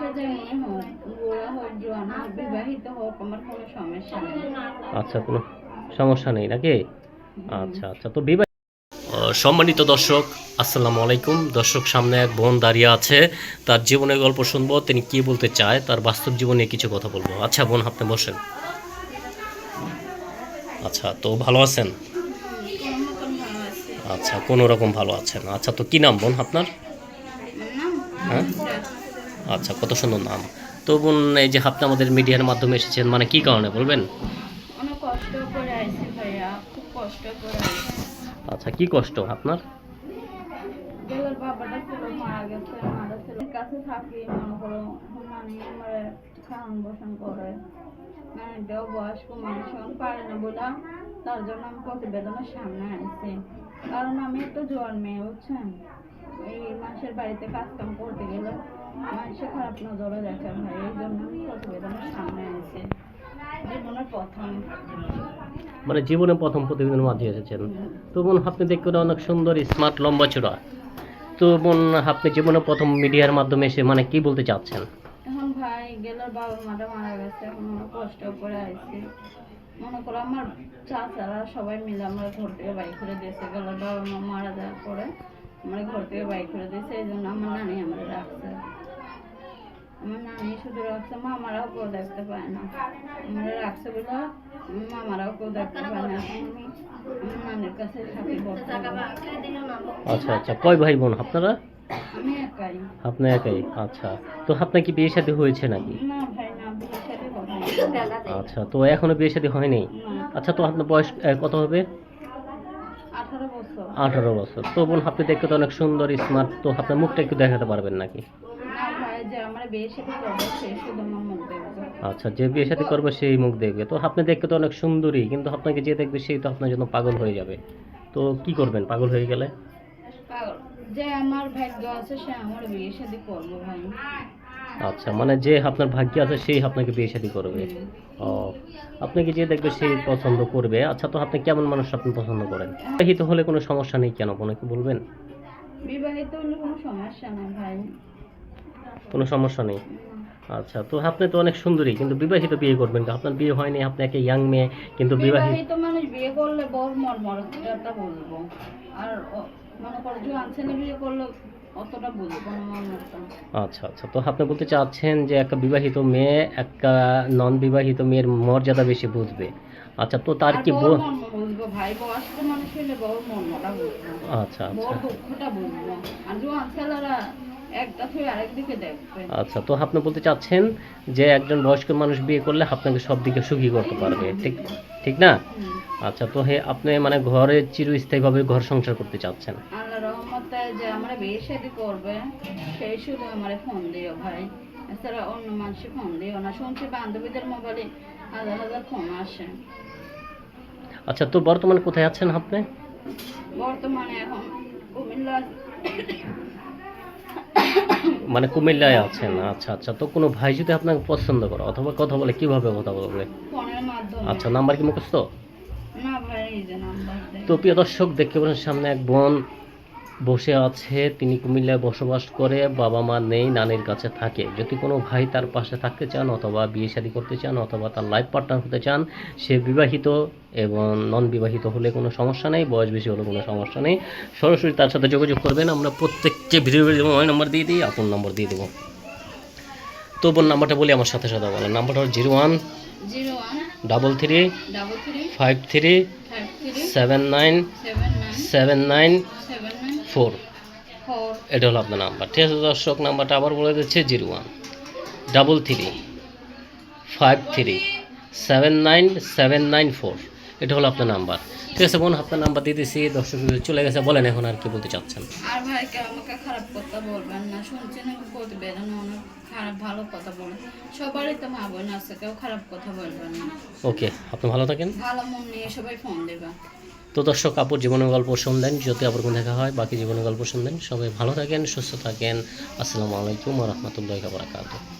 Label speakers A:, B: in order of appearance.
A: সে যেমনই হোক বুড়া হোক জোয়ান হোক বিবাহিত হোক আমার কোনো সমস্যা নেই।
B: আচ্ছা কোনো সমস্যা নেই নাকি? আচ্ছা আচ্ছা তো বিবাহ সম্মানিত দর্শক আসসালামু আলাইকুম। দর্শক সামনে এক বোন দাঁড়িয়ে আছে। তার জীবনের গল্প শুনব তিনি কি বলতে চায় তার বাস্তব জীবনে কিছু কথা বলব। আচ্ছা বোন আপনি বসেন। আচ্ছা তো ভালো আছেন? আচ্ছা কোনো রকম ভালো আছেন। আচ্ছা তো কি নাম বোন আপনার? হ্যাঁ? আচ্ছা কত সুন্দর নাম। তো বোন এই যে আপনি আমাদের মিডিয়ার মাধ্যমে এসেছেন মানে কি কারণে বলবেন?
A: অনেক কষ্ট করে আইছি ভাইয়া খুব কষ্ট করে
B: আচ্ছা কি কষ্ট আপনার?
A: গেলার বাবাটা ছিল মারা গেছে মারা ছিল কাছে থাকি মনে করো মানে আমার খাওয়ান বসান করে। মানে দেও বয়স্ক মানুষ পারে না বলে। তার জন্য আমি সামনে কারণ আমি একটা জোয়ান মেয়ে বুঝছেন? এই মাসের বাড়িতে কাজ কাম করতে গেলে মানুষের খারাপ নজরে দেখে এই জন্য প্রতিবেদনের সামনে আনছি জীবনের প্রথম
B: মানে জীবনে প্রথম প্রতিদিনের মাঝে এসেছেন। তো বোন আপনি দেখতে অনেক সুন্দর স্মার্ট লম্বা চূড়া। তো বোন আপনি জীবনে প্রথম মিডিয়ার মাধ্যমে এসে মানে কি বলতে চাচ্ছেন?
A: এখন ভাই গেলার বাবা মাটা মারা গেছে এখন কষ্ট করে আইছি মনে করো আমার চাচারা সবাই মিলে আমরা ঘর থেকে বাইক করে দিয়েছে। গেলার বাবা মা মারা যাওয়ার পরে আমরা ঘর থেকে বাইক করে দিয়েছে এই জন্য আমার নানি আমরা রাখছে। শুধু রাখছে মামারাও কেউ দেখতে পায় না। আমরা রাখছে বলে মামারাও কেউ দেখতে পায় না। আমি নানির কাছে থাকি
B: আচ্ছা আচ্ছা। কয় ভাই বোন? আপনারা?
A: আমি একাই।
B: আপনি একাই? আচ্ছা। তো আপনার কি বিয়ে শাদী হয়েছে নাকি?
A: না ভাই না বিয়ে সাথে কথা
B: আচ্ছা তো এখনও বিয়ে শাদী হয়নি? আচ্ছা তো আপনার বয়স কত হবে?
A: আঠারো বছর।
B: তো বোন আপনি দেখতে তো অনেক সুন্দর স্মার্ট তো আপনার মুখটা একটু দেখাতে পারবেন নাকি?
A: ভাই যে আমার বিয়ে সাথে করব
B: আচ্ছা সেই মুখ দেখবে। তো আপনি দেখতে তো অনেক সুন্দরী কিন্তু আপনাকে যে দেখবে সেই তো আপনার জন্য পাগল হয়ে যাবে। তো কি করবেন? পাগল হয়ে গেলে?
A: যে আমার ভাগ্য আছে সে আমার বিয়ে সাথে করব ভাই।
B: আচ্ছা মানে যে আপনার ভাগ্য আছে সেই আপনাকে বিয়ে শাদী করবে। ও আপনাকে যে দেখবে সেই পছন্দ করবে। আচ্ছা তো আপনি কেমন মানুষ আপনি পছন্দ করেন? বিবাহিত হলে কোনো সমস্যা নেই কেন? কোনো কি বলবেন?
A: বিবাহিত হলে কোনো সমস্যা না ভাই।
B: কোনো সমস্যা নেই। আচ্ছা তো আপনি তো অনেক সুন্দরী কিন্তু বিবাহিত বিয়ে করবেন তো আপনার বিয়ে হয়নি আপনি একটা ইয়াং মেয়ে কিন্তু বিবাহিত
A: বিবাহিত মানুষ বিয়ে করলে বড় মর্মরতা বুঝব আর ও- মনে করো জোয়ান ছেলে বিয়ে করলে অতটা বুঝব না
B: আচ্ছা আচ্ছা তো আপনি বলতে চাচ্ছেন যে একটা বিবাহিত মেয়ে একটা নন বিবাহিত মেয়ের মর্যাদা বেশি বুঝবে। আচ্ছা তো তার
A: আর
B: কি
A: বড়
B: ব-
A: মর্ম বুঝব ভাই বয়স্ক মানুষ হলে বড় মর্মটা বুঝব।
B: আচ্ছা
A: বড়
B: আচ্ছা
A: দুঃখটা বুঝব। আর জোয়ান ছেলেরা
B: আচ্ছা তো আপনি বলতে চাচ্ছেন যে একজন বয়স্ক মানুষ বিয়ে করলে আপনাকে সব দিকে সুখী করতে পারবে ঠিক ঠিক না? আচ্ছা তো হে আপনি মানে ঘরে চিরস্থায়ীভাবে ঘর সংসার করতে চাচ্ছেন?
A: আল্লাহ রহমতে যে আমরা বিয়ে শাদি করবে সেই শুধু আমার ফোন দিও ভাই। এছাড়া অন্য মানুষের ফোন দিও না। শুনছি বান্ধবীদের মোবাইলে হাজার হাজার ফোন আসে।
B: আচ্ছা তো বর্তমানে কোথায় আছেন আপনি?
A: বর্তমানে এখন কুমিল্লা।
B: মানে কুমিল্লায় আছেন। আচ্ছা আচ্ছা। তো কোনো ভাই যদি আপনাকে পছন্দ করে অথবা কথা বলে কীভাবে কথা বলবে?
A: ফোনের মাধ্যমে।
B: আচ্ছা নাম্বার কি মুখস্থ?
A: না ভাই এই যে নাম্বার
B: তো প্রিয় দর্শক দেখতে পাচ্ছেন সামনে এক বোন। বসে আছে তিনি কুমিল্লায় বসবাস করে বাবা মা নেই নানির কাছে থাকে। যদি কোনো ভাই তার পাশে থাকতে চান অথবা বিয়ে শাদী করতে চান অথবা তার লাইফ পার্টনার হতে চান সে বিবাহিত এবং নন বিবাহিত হলে কোনো সমস্যা নেই বয়স বেশি হলে কোনো সমস্যা নেই। সরাসরি তার সাথে যোগাযোগ করবেন আমরা প্রত্যেককে ভিডিও ভিডিও মোবাইল নাম্বার দিয়ে দিই আপন নাম্বার দিয়ে দেবো। তো বোন নাম্বারটা বলি আমার সাথে সাথে বলেন। নাম্বারটা হল zero one double three five three seven nine
A: seven nine
B: four. এটা হলো আপনার নাম্বার। ঠিক আছে দর্শক নাম্বারটা আবার বলে দিচ্ছে zero one. Double three five three seven nine seven nine four. এটা হলো আপনার নাম্বার। ঠিক আছে বোন আপনার নাম্বার দিয়ে দিচ্ছি দর্শক চলে গেছে বলেন এখন আর কি বলতে চাচ্ছেন।
A: আর ভাই আমাকে খারাপ কথা বলবেন না। শুনছেন আমি প্রতিবেদন অনেক খারাপ ভালো কথা বলে। সবারই তো মা বোন আছে কেউ খারাপ কথা বলবেন না।
B: ওকে আপনি ভালো থাকেন।
A: ভালো মন নিয়ে সবাই ফোন দেবে
B: তো দর্শক আপুর জীবনের গল্প শুনলেন, যদি আবার কোনো দেখা হয়, বাকি জীবনের গল্প শুনলেন, সবাই ভালো থাকেন, সুস্থ থাকেন। আসসালামু আলাইকুম রহমতুল্লাহ বারাকাতুহ।